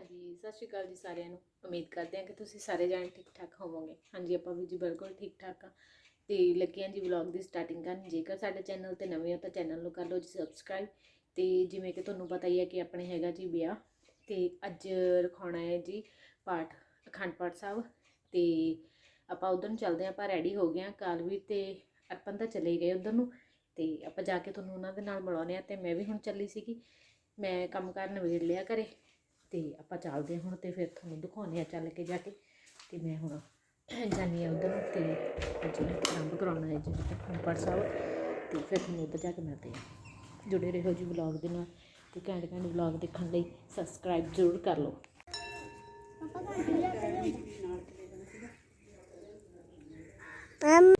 ਹਾਂਜੀ, ਸਤਿ ਸ਼੍ਰੀ ਅਕਾਲ ਜੀ ਸਾਰਿਆਂ ਨੂੰ। ਉਮੀਦ ਕਰਦੇ ਹਾਂ ਕਿ ਤੁਸੀਂ ਸਾਰੇ ਜਾਣੇ ਠੀਕ ਠਾਕ ਹੋਵੋਗੇ। ਹਾਂਜੀ, ਆਪਾਂ ਵੀ ਜੀ ਬਿਲਕੁਲ ਠੀਕ ਠਾਕ ਆ ਤੇ ਲੱਗੇ ਹਾਂ ਜੀ ਵਲੌਗ ਦੀ ਸਟਾਰਟਿੰਗ ਕਰਨ। ਜੇਕਰ ਸਾਡੇ ਚੈਨਲ ਤੇ ਨਵੇਂ ਹੋ ਤਾਂ ਚੈਨਲ ਨੂੰ ਕਰ ਲਓ ਜੀ ਸਬਸਕ੍ਰਾਈਬ। ਤੇ ਜਿਵੇਂ ਕਿ ਤੁਹਾਨੂੰ ਪਤਾ ਹੀ ਹੈ ਕਿ ਆਪਣੇ ਹੈਗਾ ਜੀ ਵਿਆਹ। ਤੇ ਅੱਜ ਰਖਾਉਣਾ ਹੈ ਜੀ ਪਾਠ, ਅਖੰਡ ਪਾਠ ਸਾਹਿਬ। ਤੇ ਆਪਾਂ ਉਧਰ ਨੂੰ ਚੱਲਦੇ ਹਾਂ, ਆਪਾਂ ਰੈਡੀ ਹੋ ਗਏ ਹਾਂ। ਕਾਲਵੀਰ ਤੇ ਅਰਪਨ ਤਾਂ ਚਲੇ ਗਏ ਉਧਰ ਨੂੰ। ਤੇ ਆਪਾਂ ਜਾ ਕੇ ਤੁਹਾਨੂੰ ਉਹਨਾਂ ਦੇ ਨਾਲ ਮਿਲਾਉਂਦੇ ਆ ਤੇ ਮੈਂ ਵੀ ਹੁਣ ਚੱਲੀ ਸੀਗੀ। ਮੈਂ ਕੰਮ ਕਰਨ ਨਵੇੜ ਲਿਆ ਘਰੇ। ਤੇ ਆਪਾਂ ਚੱਲਦੇ ਹਾਂ ਹੁਣ ਤੇ ਫਿਰ ਤੁਹਾਨੂੰ ਦਿਖਾਉਂਦੇ ਆ ਚੱਲ ਕੇ ਜਾ ਕੇ ਤੇ ਮੈਂ ਹੁਣ ਜਾਨੀ ਆ ਉਧਰ ਤੇ ਜਿਵੇਂ ਆਰੰਭ ਕਰਾਉਣਾ ਹੈ ਜੀ ਕੰਪੜ ਸਾਹਿਬ ਤੇ ਫਿਰ ਤੁਹਾਨੂੰ ਉੱਧਰ ਜਾ ਕੇ ਮਿਲਦੇ ਆ ਜੁੜੇ ਰਹੋ ਜੀ ਵਲੌਗ ਦੇ ਨਾਲ ਤੇ ਘੈਂਟ ਘੈਂਟ ਵਲੌਗ ਦੇਖਣ ਲਈ ਸਬਸਕ੍ਰਾਈਬ ਜ਼ਰੂਰ ਕਰ ਲਓ। ਵਾਹਿਗੁਰੂ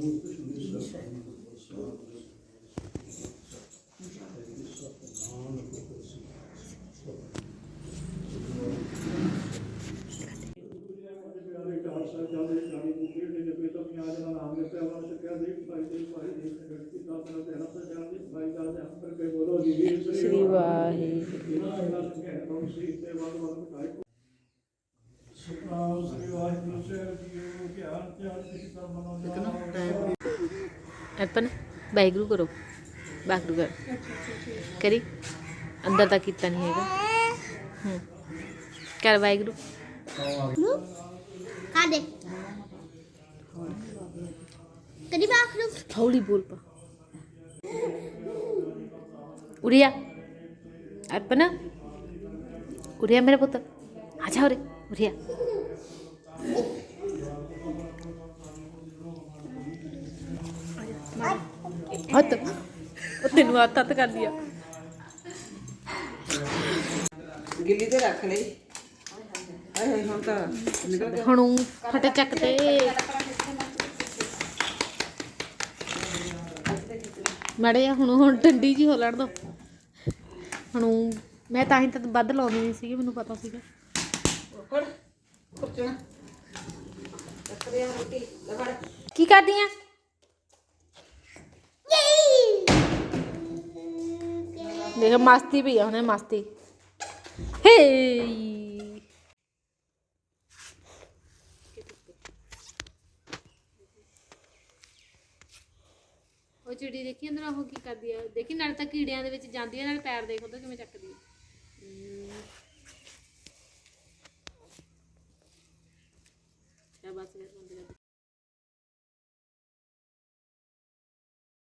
ਪਿਆਰੇ ਘਰ ਜੀਓ ਗਿਆਨ ਧਿਆਨ ਕਿਸੇ ਦਾ ਮਨੋ ਜਾਣਾ ਅਰਪਨ ਵਾਹਿਗੁਰੂ ਕਰੋ ਵਾਹਿਗੁਰੂ ਕਰ ਕਰੀ ਅੰਦਰ ਤਾਂ ਕੀਤਾ ਨਹੀਂ ਹੈਗਾ ਹੂੰ ਕਰ ਵਾਹਿਗੁਰੂ ਕਾਦੇ ਕਦੀ ਬਾਖ ਨੂੰ ਹੱਥ। ਉਹ ਤੈਨੂੰ ਹੱਥ ਹੱਥ ਕਰ ਲਿਆ ਗਿੱਲੀ ਤੇ ਰੱਖ ਲਈ। ਹਾਏ ਹਾਏ ਹੁਣ ਤਾਂ ਨਿਕਲ ਗਿਆ ਹੁਣ ਊਂ ਫਟੇ ਚੱਕ ਤੇ। ਮੜੇ ਹੁਣ ਹੁਣ ਠੰਡੀ ਜੀ ਹੋ ਲੈਣ ਦੋ। ਹੁਣ ਊਂ- ਮੈਂ ਤਾਂ ਹੀ ਤਾਂ ਵੱਧ ਲਾਉਂਦੀ ਨਹੀਂ ਸੀਗੀ ਮੈਨੂੰ ਪਤਾ ਸੀਗਾ। ਫੜ ਕੁਰਚਣਾ ਆ ਰੋਟੀ ਕੀ ਕਰਦੀ ਆ? ਦੇਖ, ਮਸਤੀ ਪਈ ਆ ਹੁਣੇ ਮਸਤੀ। ਹੇ। ਉਹ ਚਿੜੀ ਦੇਖੀ ਅੰਦਰ, ਉਹ ਕੀ ਕਰਦੀ ਆ? ਦੇਖੀ, ਨਾਲ ਤਾਂ ਕੀੜਿਆਂ ਦੇ ਵਿੱਚ ਜਾਂਦੀ ਆ, ਨਾਲ ਪੈਰ ਦੇਖ, ਉਹਦਾ ਕਿਵੇਂ ਚੱਕਦੀ ਆ?